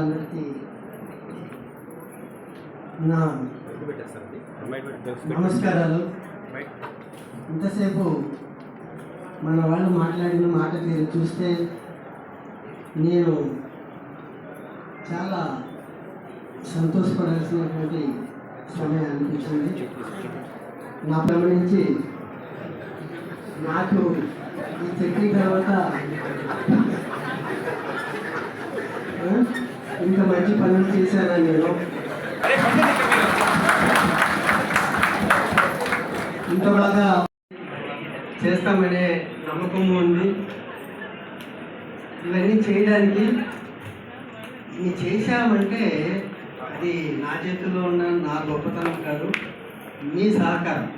అందరికీ నా నమస్కారాలు. ఇంతసేపు మన వాళ్ళు మాట్లాడిన మాట తీరు చూస్తే నేను చాలా సంతోషపడాల్సినటువంటి సమయం అనిపించింది. నా నుంచి నాకు ఈ చట్నీ తర్వాత ఇంత మంచి పనులు చేశానని నేను ఇంత బాగా చేస్తామనే నమ్మకం ఉంది. ఇవన్నీ చేయడానికి ఇవి చేశామంటే అది నా చేతిలో ఉన్న నా గొప్పతనం కాదు మీ సహకారం.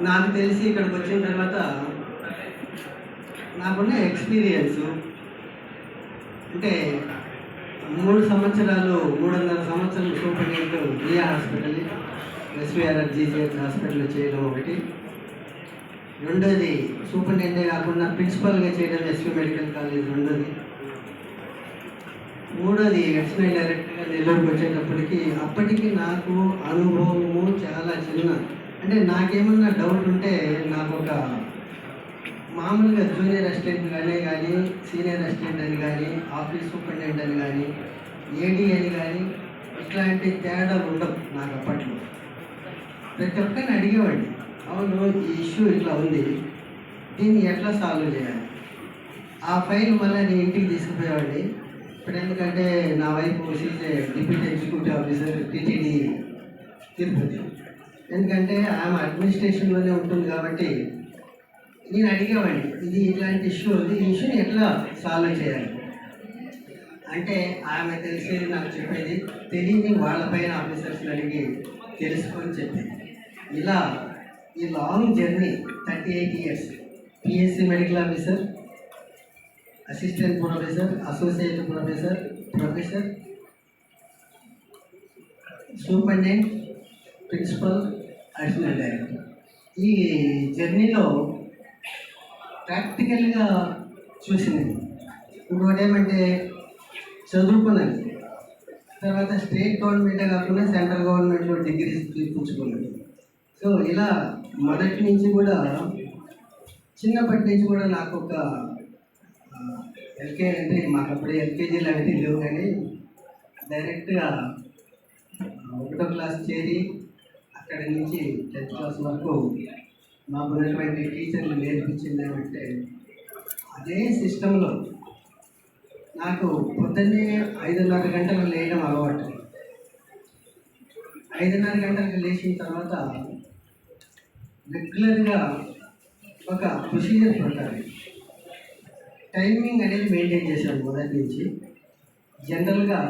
నాకు తెలిసి ఇక్కడికి వచ్చిన తర్వాత నాకున్న ఎక్స్పీరియన్స్ అంటే మూడు సంవత్సరాలు మూడున్నర సంవత్సరాలు సూపరింటెండెంట్ జియా హాస్పిటల్ ఎస్విఆర్ఆర్ జీజీహెచ్ హాస్పిటల్లో చేయడం ఒకటి. రెండోది సూపరింటెండెంట్ కాకుండా ప్రిన్సిపల్గా చేయడం ఎస్వి మెడికల్ కాలేజ్ రెండోది. మూడోది ఎడిషనల్ డైరెక్టర్గా నెల్లూరుకి వచ్చేటప్పటికి అప్పటికి నాకు అనుభవము చాలా చిన్న. అంటే నాకేమన్నా డౌట్ ఉంటే నాకు ఒక మామూలుగా జూనియర్ అసిస్టెంట్ కానీ కానీ సీనియర్ అసిస్టెంట్ అని కానీ ఆఫీస్ సూపరింటెండెంట్ అని కానీ ఏడీ అని కానీ ఇట్లాంటి తేడాలు ఉండవు నాకు అప్పట్లో. ప్రతి ఒక్కరిని అడిగేవాడిని అవును ఈ ఇష్యూ ఇట్లా ఉంది దీన్ని ఎట్లా సాల్వ్ చేయాలి? ఆ ఫైల్ మళ్ళీ నేను ఇంటికి తీసుకుపోయేవాడిని. ఇప్పుడు ఎందుకంటే నా వైపు CJ deputy executive officer TTD Tirupati. ఎందుకంటే ఆమె అడ్మినిస్ట్రేషన్లోనే ఉంటుంది కాబట్టి నేను అడిగామండి ఇది ఇట్లాంటి ఇష్యూ ఉంది. ఈ ఇష్యూని ఎట్లా సాల్వ్ చేయాలి? అంటే ఆమె తెలిసేది నాకు చెప్పేది తెలియని వాళ్ళపైన ఆఫీసర్స్ని అడిగి తెలుసుకొని చెప్పేది. ఇలా ఈ long journey thirty eight years PSC medical officer assistant professor associate professor professor superintendent principal additional director ఈ జర్నీలో ప్రాక్టికల్గా చూసింది. ఇంకోటి ఏమంటే చదువుకున్నది. తర్వాత స్టేట్ గవర్నమెంటే కాకుండా సెంట్రల్ గవర్నమెంట్లో డిగ్రీస్ తీర్పించుకున్నాను సో ఇలా మొదటి నుంచి కూడా చిన్నప్పటి నుంచి కూడా నాకు ఒక ఎల్కే అంటే మాకు అప్పుడు ఎల్కేజీలు అనేది లేవు కానీ డైరెక్ట్గా ఒకటో క్లాస్ చేరి అక్కడి నుంచి టెన్త్ క్లాస్ వరకు మాకు ఉన్నటువంటి టీచర్లు నేర్పించింది ఏమంటే అదే సిస్టంలో నాకు పొద్దున్నే ఐదున్నర గంటలకు లేయడం అలవాటు. ఐదున్నర గంటలకు లేచిన తర్వాత రెగ్యులర్గా ఒక ప్రొసీజర్ ప్రకారం టైమింగ్ అనేది మెయింటైన్ చేశాను మొదటి నుంచి. జనరల్గా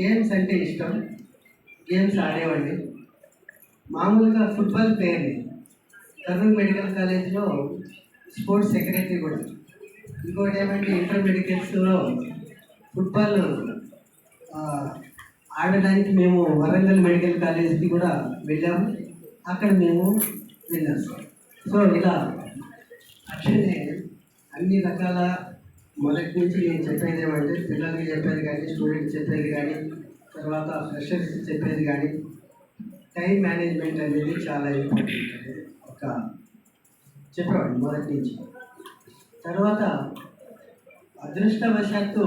గేమ్స్ అంటే ఇష్టం గేమ్స్ ఆడేవాడిని. మామూలుగా ఫుట్బాల్ ప్లేయర్ని కర్నూలు మెడికల్ కాలేజ్లో స్పోర్ట్స్ సెక్రటరీ కూడా. ఇంకోటి ఏమంటే ఇంటర్ మెడికల్స్లో ఫుట్బాల్ ఆడడానికి మేము వరంగల్ మెడికల్ కాలేజ్కి కూడా వెళ్ళాము. అక్కడ మేము విన్నర్స్ సో ఇలా అట్లనే అన్ని రకాల మొదటి నుంచి నేను చెప్పేది ఏమంటే పిల్లలకి చెప్పేది కానీ స్టూడెంట్స్ చెప్పేది కానీ తర్వాత ఫ్రెషర్స్ చెప్పేది కానీ టైం మేనేజ్మెంట్ అనేది చాలా ఇంపార్టెంట్. ఒక చెప్పేవాడు మొదటి నుంచి. తర్వాత అదృష్టవశాత్తు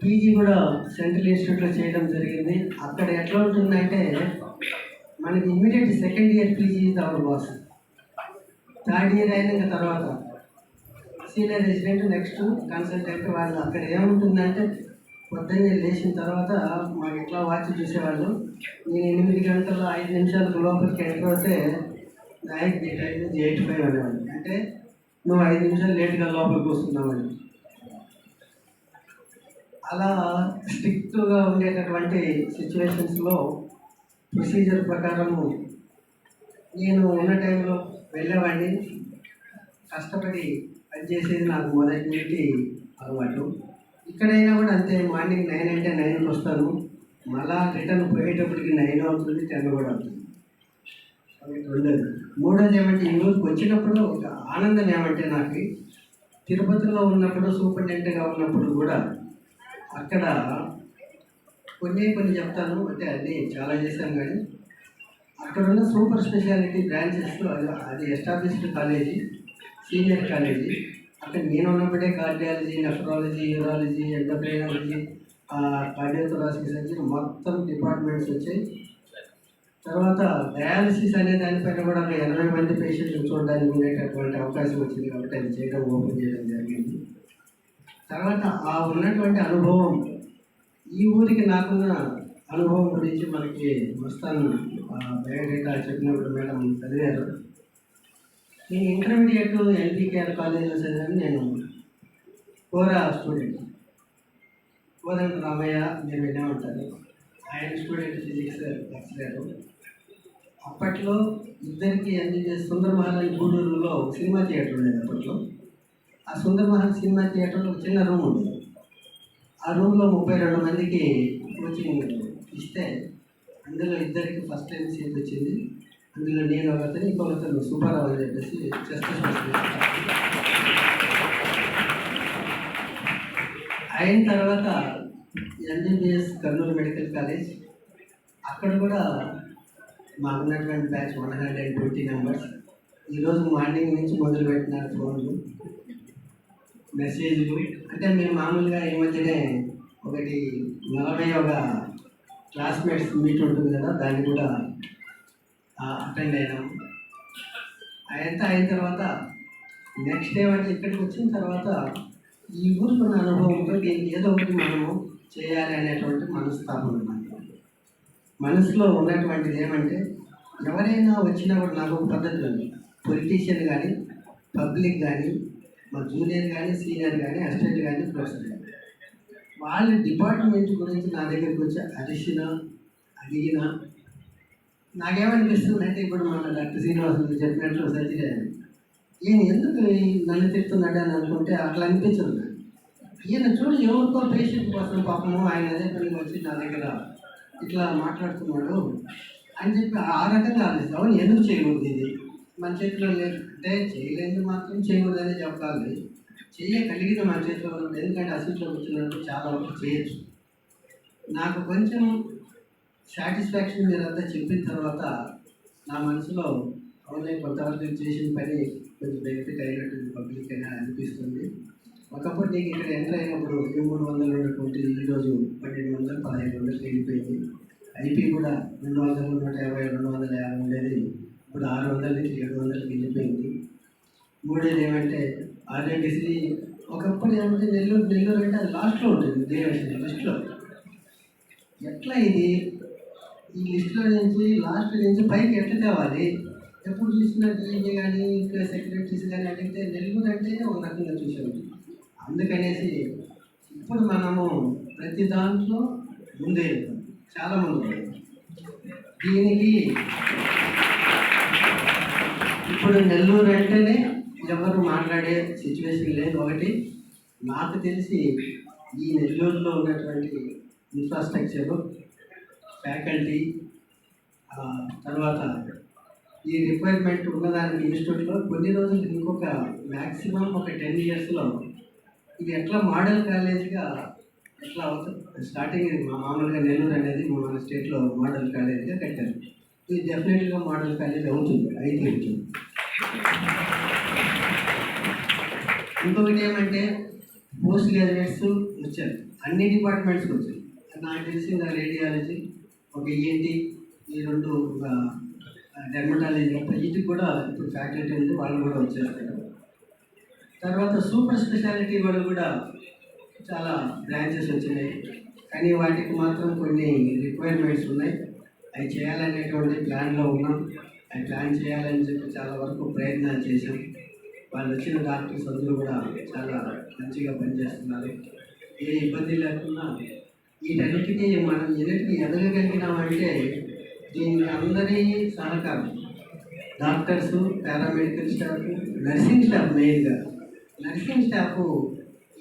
పీజీ కూడా సెంట్రల్ ఇన్స్టిట్యూట్లో చేయడం జరిగింది. అక్కడ ఎట్లా ఉంటుందంటే మనకి immediate second year PG is our boss third year అయిన తర్వాత సీనియర్ రెసిడెంట్ నెక్స్ట్ కన్సల్టెంట్ వాళ్ళు అక్కడ ఏముంటుందంటే పొద్దున్నే లేచిన తర్వాత మాకు ఎట్లా వాచ్ చూసేవాళ్ళు? నేను ఎనిమిది గంటల ఐదు నిమిషాలకు లోపలికి ఎంటర్ అవుతే నైట్ టైం ఎయిట్ ఫైవ్ అనేవాళ్ళు. అంటే నువ్వు ఐదు నిమిషాలు లేట్గా లోపలికి వస్తున్నావు అలా స్ట్రిక్ట్గా ఉండేటటువంటి సిచ్యువేషన్స్లో ప్రొసీజర్ ప్రకారము నేను ఉన్న టైంలో వెళ్ళేవాడిని. కష్టపడి పనిచేసేది నాకు మొదటి నుండి అలవాటు. ఇక్కడైనా కూడా అంతే మార్నింగ్ నైన్ అంటే నైన్కి వస్తాను మళ్ళా రిటర్న్ పోయేటప్పటికి నైన్ అవుతుంది టెన్ కూడా అవుతుంది. ఉండదు మూడోది ఏమంటే ఈ ఊరికి వచ్చినప్పుడు ఒక ఆనందం ఏమంటే నాకు తిరుపతిలో ఉన్నప్పుడు సూపరింటెండెంట్గా ఉన్నప్పుడు కూడా అక్కడ కొన్ని కొన్ని చెప్తాను. అంటే అది చాలా చేశాను కానీ అక్కడ ఉన్న సూపర్ స్పెషాలిటీ బ్రాంచెస్లో అది అది ఎస్టాబ్లిష్డ్ కాలేజీ సీనియర్ కాలేజీ. అక్కడ నేను ఉన్నప్పుడే cardiology nephrology urology endocrinology cardiothoracic surgery మొత్తం డిపార్ట్మెంట్స్ వచ్చాయి. తర్వాత డయాలసిస్ అనే దానిపైన కూడా ఒక ఎనభై మంది పేషెంట్లు చూడడానికి ఉండేటటువంటి అవకాశం వచ్చింది కాబట్టి అది చేయడం ఓపెన్ చేయడం జరిగింది. తర్వాత ఆ ఉన్నటువంటి అనుభవం ఈ ఊరికి నాకున్న అనుభవం గురించి మనకి వస్తాను. బయోడేటా చెప్పినప్పుడు మేడం చదివారు. నేను ఇంటర్మీడియట్ ఎల్పీకేఆర్ కాలేజీలో చదివాను నేను కోరా స్టూడెంట్ కోదండ రామయ్య నేను వినే ఉంటాను ఆయన స్టూడెంట్ ఫిజిక్స్ లెక్చరర్ అప్పట్లో ఇద్దరికి ఎంబీబీఎస్ సుందరమహల్ గూడూరులో సినిమా థియేటర్ ఉండేది అప్పట్లో. ఆ సుందరమహల్ సినిమా థియేటర్లో ఒక చిన్న రూమ్ ఉండేది. ఆ రూమ్లో ముప్పై రెండు మందికి కోచింగ్ ఇస్తే అందులో ఇద్దరికి ఫస్ట్ టైం సీట్ వచ్చింది. అందులో నేను ఒకతను ఇంకొకతను సుబ్బారావు అని చెప్పేసి చెస్ట్ అయిన తర్వాత ఎంబీబీఎస్ కర్నూలు మెడికల్ కాలేజ్ అక్కడ కూడా మాకున్నటువంటి batch one hundred and twenty members. ఈరోజు మార్నింగ్ నుంచి మొదలు పెట్టినారు ఫోన్లు మెసేజ్లు. అంటే మేము మామూలుగా ఈ మధ్యనే ఒకటి నలభై ఒక క్లాస్మేట్స్ మీట్ ఉంటుంది కదా దాన్ని కూడా అటెండ్ అయినాం. అదంతా అయిన తర్వాత నెక్స్ట్ డే అంటే ఇక్కడికి వచ్చిన తర్వాత ఈ ఊరికి ఉన్న అనుభవంతో దీనికి ఏదో ఒకటి మనము చేయాలి అనేటువంటి మనస్తాపం అన్నమాట మనసులో ఉన్నటువంటిది ఏమంటే ఎవరైనా వచ్చినా కూడా నాకు ఒక పద్ధతి ఉంది. పొలిటీషియన్ కానీ పబ్లిక్ కానీ మా జూనియర్ కానీ సీనియర్ కానీ అసిస్టెంట్ కానీ ప్రొఫెసర్ కానీ వాళ్ళ డిపార్ట్మెంట్ గురించి నా దగ్గరికి వచ్చి అరిసిన అడిగిన నాకేమనిపిస్తుంది అయితే ఇప్పుడు మన డాక్టర్ శ్రీనివాసులు చెప్పినట్లు సత్య ఈయన ఎందుకు నన్ను తిడుతున్నాడు అని అనుకుంటే అట్లా అనిపించదు. ఈయన చూడు ఎవరికో పేషెంట్ కోసం పాపము ఆయన అదే పని వచ్చి నా దగ్గర ఇట్లా మాట్లాడుతున్నాడు అని చెప్పి ఆ రకంగా ఆలోచిస్తాం. అవును ఎందుకు చేయకూడదు ఇది? మన చేతిలో లేదు అంటే చేయలేదు మాత్రం చేయకూడదు అనేది చెప్పాలి. చేయగలిగితే మన చేతిలో ఉన్నది ఎందుకంటే అసలు కూర్చున్నప్పుడు చాలా వరకు చేయొచ్చు. నాకు కొంచెం సాటిస్ఫాక్షన్ మీరంతా చెప్పిన తర్వాత నా మనసులో అవునే కొంతవరకు చేసిన పని కొంచెం బెనిఫిట్ అయినట్టు పబ్లిక్ అయినా అనిపిస్తుంది. ఒకప్పుడు నీకు ఇక్కడ ఎంటర్ అయినప్పుడు మూడు వందలు ఉన్నటువంటి ఈరోజు పన్నెండు వందలు పదహైదు వందలకి వెళ్ళిపోయింది ఐపీ కూడా రెండు వందలు నూట యాభై రెండు వందల యాభై ఉండేది. ఇప్పుడు ఆరు వందల నుంచి ఏడు వందలకి వెళ్ళిపోయింది. మూడేది ఏమంటే ఆర్ఎండిసి ఒకప్పుడు ఏమంటే నెల్లూరు నెల్లూరు అంటే అది లాస్ట్లో ఉంటుంది దేవశ్రీ లిస్ట్లో ఎట్లా ఇది? ఈ లిస్టులో నుంచి లాస్ట్ నుంచి పైకి ఎట్లా తేవాలి ఎప్పుడు చూసినా డీజీ కానీ ఇంకా సెక్రటరీస్ కానీ అడిగితే నెల్లూరు అంటే ఒక రకంగా చూసాము అందుకనేసి ఇప్పుడు మనము ప్రతి దాంట్లో ముందే చాలా ముందు. దీనికి ఇప్పుడు నెల్లూరు అంటేనే ఎవరు మాట్లాడే సిచ్యువేషన్ లేదు. ఒకటి నాకు తెలిసి ఈ నెల్లూరులో ఉన్నటువంటి ఇన్ఫ్రాస్ట్రక్చరు ఫ్యాకల్టీ తర్వాత ఈ రిక్వైర్మెంట్ ఉన్నదానికి ఇన్స్టిట్యూట్లో కొన్ని రోజులు ఇంకొక మ్యాక్సిమం ఒక టెన్ ఇయర్స్లో ఇది ఎట్లా మోడల్ కాలేజీగా ఎట్లా అవుతుంది? స్టార్టింగ్ ఇది మామూలుగా నెల్లూరు అనేది మన స్టేట్లో మోడల్ కాలేజ్గా కట్టారు. ఇది డెఫినెట్గా మోడల్ కాలేజ్ అవుతుంది అయితే అవుతుంది. ఇంకొకటి ఏమంటే పోస్ట్ గ్రాడ్యుయేట్స్ వచ్చారు అన్ని డిపార్ట్మెంట్స్కి వచ్చారు. నాకు తెలిసింది రేడియాలజీ ఒక ఈఎన్టీ ఈ రెండు డెర్మటాలజీ తప్ప కూడా ఇప్పుడు ఫ్యాకల్టీ ఉంది వాళ్ళు కూడా వచ్చేస్తారు తర్వాత సూపర్ స్పెషాలిటీ వాళ్ళు కూడా చాలా బ్రాంచెస్ వచ్చినాయి. కానీ వాటికి మాత్రం కొన్ని రిక్వైర్మెంట్స్ ఉన్నాయి. అవి చేయాలనేటువంటి ప్లాన్లో ఉన్నాం. అవి ప్లాన్ చేయాలని చెప్పి చాలా వరకు ప్రయత్నాలు చేశాం. వాళ్ళు వచ్చిన డాక్టర్స్ అందరూ కూడా చాలా మంచిగా పనిచేస్తున్నారు. ఏ ఇబ్బంది లేకుండా వీటన్నిటికీ మనం ఎన్నిటికీ ఎదగగలిగినామంటే దీనికి అందరి సహకారం. Doctors paramedical staff nursing staff మెయిన్గా. నర్సింగ్ స్టాఫ్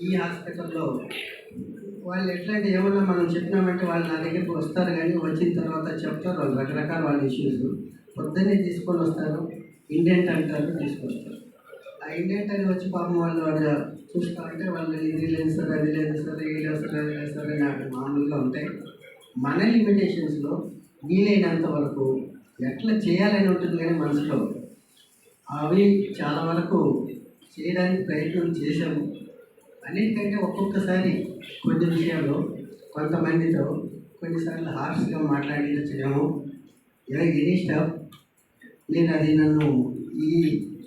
ఈ హాస్పిటల్లో వాళ్ళు ఎట్లాంటి ఏమన్నా మనం చెప్పినామంటే వాళ్ళు నా దగ్గరికి వస్తారు కానీ వచ్చిన తర్వాత చెప్తారు. వాళ్ళు రకరకాల వాళ్ళ ఇష్యూస్ పొద్దున్నే తీసుకొని వస్తారు. ఇండెంట్ అంటారు తీసుకొస్తారు. ఆ ఇండియన్ టైం వచ్చి పాపం వాళ్ళు వాళ్ళ చూస్తా వాళ్ళు ఇది లేదు సార్ అది లేదు సార్ ఇది లేదు సార్ అది లేదు సార్ అని అక్కడ మామూలుగా ఉంటాయి. మన లిమిటేషన్స్లో వీలైనంత వరకు ఎట్లా చేయాలని ఉంటుంది కానీ మనసులో అవి చాలా వరకు చేయడానికి ప్రయత్నం చేశాము. అన్నిటికంటే ఒక్కొక్కసారి కొన్ని విషయాల్లో కొంతమందితో కొన్నిసార్లు హార్ష్గా మాట్లాడించడము ఎనీ స్టాఫ్ నేను అది నన్ను ఈ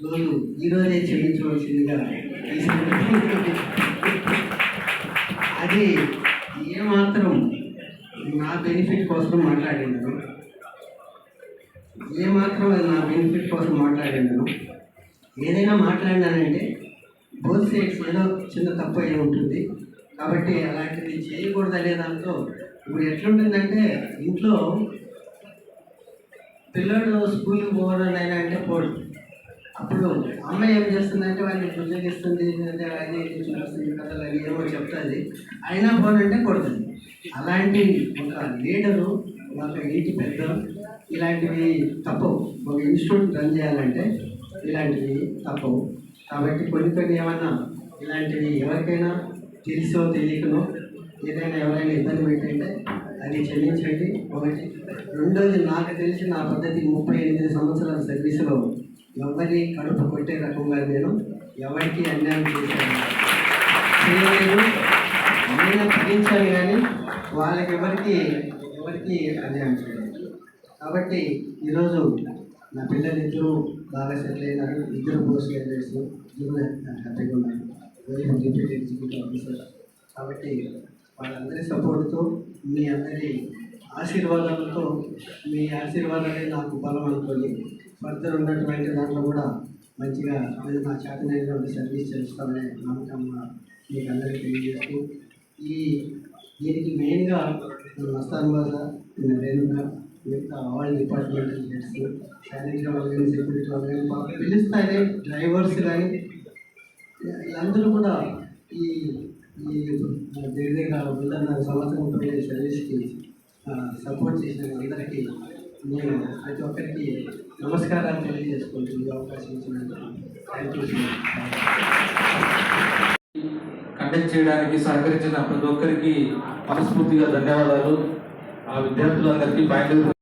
రోజు ఈ రోజే క్షమించవలసిందిగా అది ఏమాత్రం నా బెనిఫిట్ కోసం మాట్లాడినాను. ఏమాత్రం అది నా బెనిఫిట్ కోసం మాట్లాడినాను. ఏదైనా మాట్లాడినానంటే బోత్ సైడ్స్ ఏదో చిన్న తప్పు అయి ఉంటుంది. కాబట్టి అలాంటిది చేయకూడదు అనే దాంతో ఇప్పుడు ఎట్లుంటుందంటే ఇంట్లో పిల్లడు స్కూల్కి పోవాలని అయినా అంటే పోడు అమ్మ ఏం చేస్తుందంటే వాడిని ఉద్యోగిస్తుంది అంటే అది చూస్తుంది కథలు అవి ఏమో చెప్తుంది. అయినా పోనంటే కొడుతుంది. అలాంటి ఒక లీడరు ఒక ఇంటి పెద్ద ఇలాంటివి తప్పవు. ఒక ఇన్స్టిట్యూట్ రన్ చేయాలంటే ఇలాంటివి తప్పవు. కాబట్టి కొన్ని కొన్ని ఏమన్నా ఇలాంటివి ఎవరికైనా తెలుసో తెలియకనో ఏదైనా ఎవరైనా ఇబ్బంది పెట్టంటే అది చెల్లించండి ఒకటి రెండోది నాకు తెలిసి నా పద్ధతి ముప్పై ఎనిమిది సంవత్సరాల సర్వీసులో ఎవరి కడుపు కొట్టే రకంగా నేను ఎవరికి అన్యాయం చేశాను నేను భరించాను కానీ వాళ్ళకి ఎవరికి ఎవరికి అన్యాయం చేయలేదు. కాబట్టి ఈరోజు నా పిల్లలు ఇద్దరు బాగా సెటిల్ అయినారు. ఇద్దరు పోస్ట్ గ్రాడ్యుయేట్స్. ఇద్దరు హ్యాపీగా ఉన్నారు. Deputy executive officer. కాబట్టి వాళ్ళందరి సపోర్ట్తో మీ అందరి ఆశీర్వాదాలతో మీ ఆశీర్వాదాలే నాకు బలం అనుకోండి ఫర్దర్ ఉన్నటువంటి దాంట్లో కూడా మంచిగా నేను నా చేతనైనటువంటి సర్వీస్ చేస్తామనే నమ్మకం మీకు అందరికీ తెలియజేస్తూ ఈ దీనికి మెయిన్గా మస్తాన్ బాజా రేణుగా మిగతా ఆల్ డిపార్ట్మెంట్ హెడ్స్ శానిటరీ వాళ్ళు కానీ సెక్యూరిటీ వాళ్ళు కానీ పిలుస్తారే డ్రైవర్స్ కానీ వీళ్ళందరూ కూడా ఈ ఈ దగ్గర దగ్గర రెండున్నర సంవత్సరం ఉండే సర్వీస్కి సపోర్ట్ చేసిన అందరికీ నేను ప్రతి ఒక్కరికి నమస్కారాలు తెలియజేసుకుంటుంది అవకాశం ఇచ్చినందుకు కండక్ట్ చేయడానికి సహకరించిన ప్రతి ఒక్కరికి మనస్ఫూర్తిగా ధన్యవాదాలు. ఆ విద్యార్థులందరికీ బయలుదేరి